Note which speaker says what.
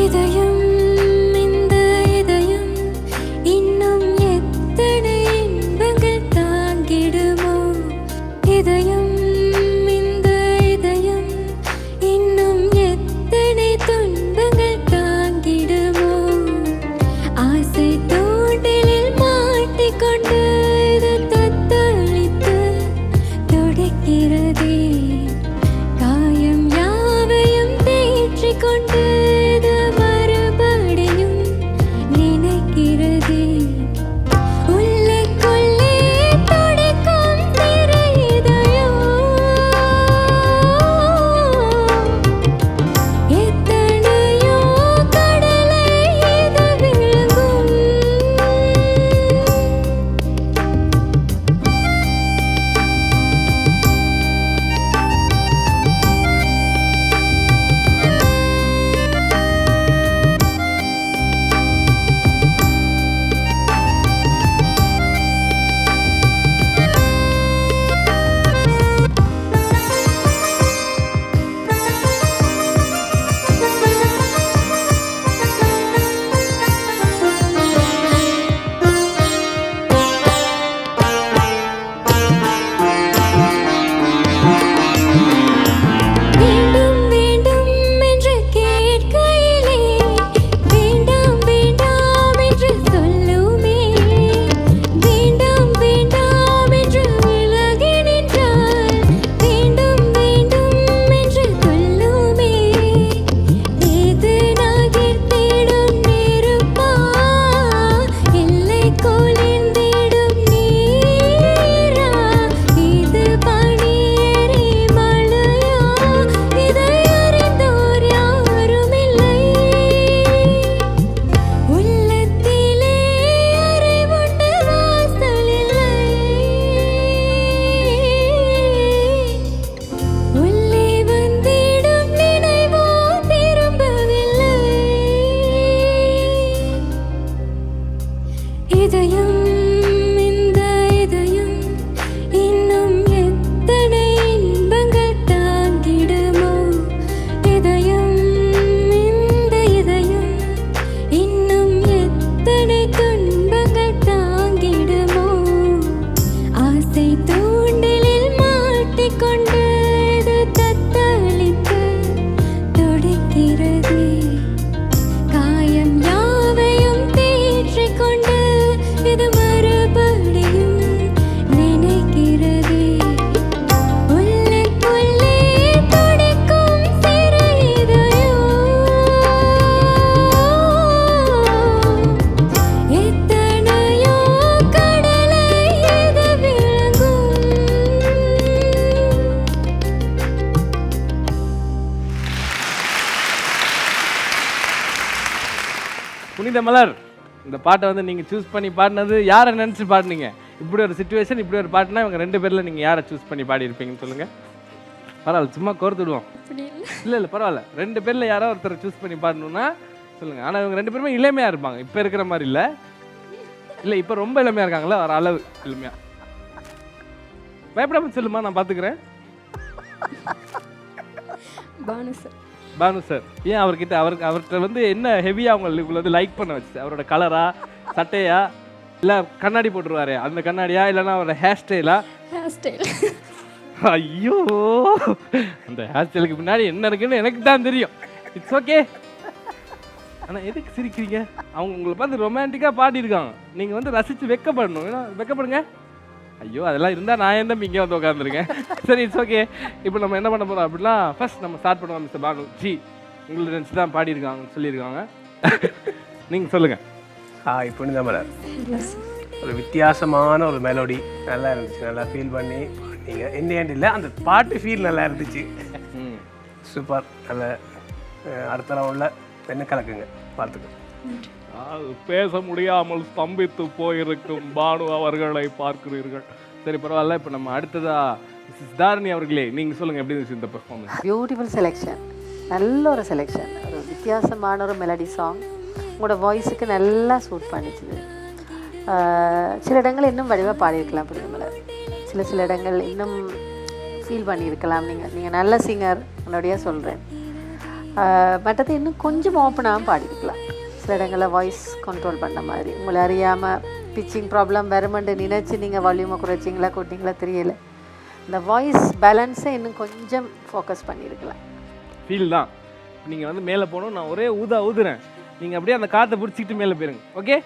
Speaker 1: இதயம் இதயம்
Speaker 2: புனித மலர். இந்த பாட்டை வந்து நீங்கள் சூஸ் பண்ணி பாடினது யாரை நினச்சி பாடினீங்க? இப்படி ஒரு சுச்சுவேஷன் இப்படி ஒரு பாட்டுனா இவங்க ரெண்டு பேரில் நீங்கள் யாரை சூஸ் பண்ணி பாடியிருப்பீங்கன்னு சொல்லுங்கள் பரவாயில்ல சும்மா கோர்த்து விடுவோம் இல்லை. இல்லை பரவாயில்ல. ரெண்டு பேரில் யாரோ ஒருத்தரை சூஸ் பண்ணி பாடணும்னா சொல்லுங்கள் ஆனால் இவங்க ரெண்டு பேருமே இளமையாக இருப்பாங்க. இப்போ இருக்கிற மாதிரி இல்லை. இல்லை இப்போ ரொம்ப இளமையாக இருக்காங்களா ஒரு அளவு இளமையாக பயப்படாம சொல்லுமா நான் பார்த்துக்கிறேன்
Speaker 3: பானு சார்.
Speaker 2: பானு சார் ஏன் அவர்கிட்ட அவருக்கு அவர்கிட்ட வந்து என்ன ஹெவியாக அவங்களுக்கு வந்து லைக் பண்ண வச்சு அவரோட கலரா சட்டையா? இல்லை கண்ணாடி போட்டுருவாரு அந்த கண்ணாடியா? இல்லைன்னா அவரோட ஹேர் ஸ்டைலா
Speaker 3: ஹேர் ஸ்டைல்
Speaker 2: ஐயோ! அந்த ஹேர் ஸ்டைலுக்கு பின்னாடி என்ன இருக்குன்னு எனக்கு தான் தெரியும். இட்ஸ் ஓகே ஆனால் எதுக்கு சிரிக்கிறீங்க? அவங்க உங்களை பார்த்து ரொமான்டிக்காக பாடியிருக்காங்க. நீங்கள் வந்து ரசித்து வெக்கப்படணும். ஏன்னா வெக்கப்படுங்க. ஐயோ அதெல்லாம் இருந்தால் நான் ஏன் இங்கே வந்து உட்காந்துருக்கேன் சரி இட்ஸ் ஓகே இப்போ நம்ம என்ன பண்ண போகிறோம் அப்படின்னா ஃபர்ஸ்ட் நம்ம ஸ்டார்ட் பண்ணுவோம் மிஸ்டர் பானு. ஜி உங்களை நினச்சி தான் பாடியிருக்காங்கன்னு சொல்லியிருக்காங்க. நீங்கள் சொல்லுங்கள்
Speaker 4: ஹாய் புனித மலர் ஒரு வித்தியாசமான ஒரு மெலோடி நல்லா இருந்துச்சு. நல்லா ஃபீல் பண்ணி நீங்கள் ஏண்ட் இல்லை அந்த பாட்டு ஃபீல் நல்லா இருந்துச்சு.
Speaker 2: ம்.
Speaker 4: சூப்பர் நல்ல அடுத்த ரவுண்டில் பெண்ணு கலக்குங்க. பார்த்துக்கோ.
Speaker 2: பேச முடியாமல் ஸ்தம்பித்து போயிருக்கும் பானு அவர்களை பார்க்கிறீர்கள். சரி பரவாயில்ல. இப்போ நம்ம அடுத்ததா சித்தாரணி தாரணி அவர்களே நீங்க சொல்லுங்க எப்படி இருந்துச்சு இந்த பெர்ஃபார்மன்ஸ்
Speaker 5: பியூட்டிஃபுல் செலெக்ஷன் நல்ல ஒரு செலெக்ஷன் ஒரு வித்தியாசமான ஒரு மெலடி சாங்
Speaker 6: உங்களோட வாய்ஸுக்கு நல்லா சூட் பண்ணிச்சுது. சில இடங்கள் இன்னும் வடிவாக பாடியிருக்கலாம் பிரியமலர் சில சில இடங்கள் இன்னும் ஃபீல் பண்ணியிருக்கலாம். நீங்கள் நீங்கள் நல்ல சிங்கர் உன்னோடைய சொல்கிறேன் மற்றது இன்னும் கொஞ்சம் ஓப்பனாகவும் பாடியிருக்கலாம். சில இடங்களில் வாய்ஸ் கண்ட்ரோல் பண்ண மாதிரி. உங்களை அறியாமல் பிச்சிங் ப்ராப்ளம் வருமெண்டு நினச்சி நீங்கள் வால்யூமை குறைச்சிங்களா கூட்டிங்களா தெரியல. இந்த வாய்ஸ் பேலன்ஸை இன்னும் கொஞ்சம் ஃபோக்கஸ் பண்ணியிருக்கலாம்
Speaker 2: ஃபீல் தான். நீங்கள் வந்து மேலே போகணும் நான் ஒரே ஊதா ஊதுறேன். நீங்கள் அப்படியே அந்த காற்றை பிடிச்சிக்கிட்டு மேலே போயிருங்க. ஓகே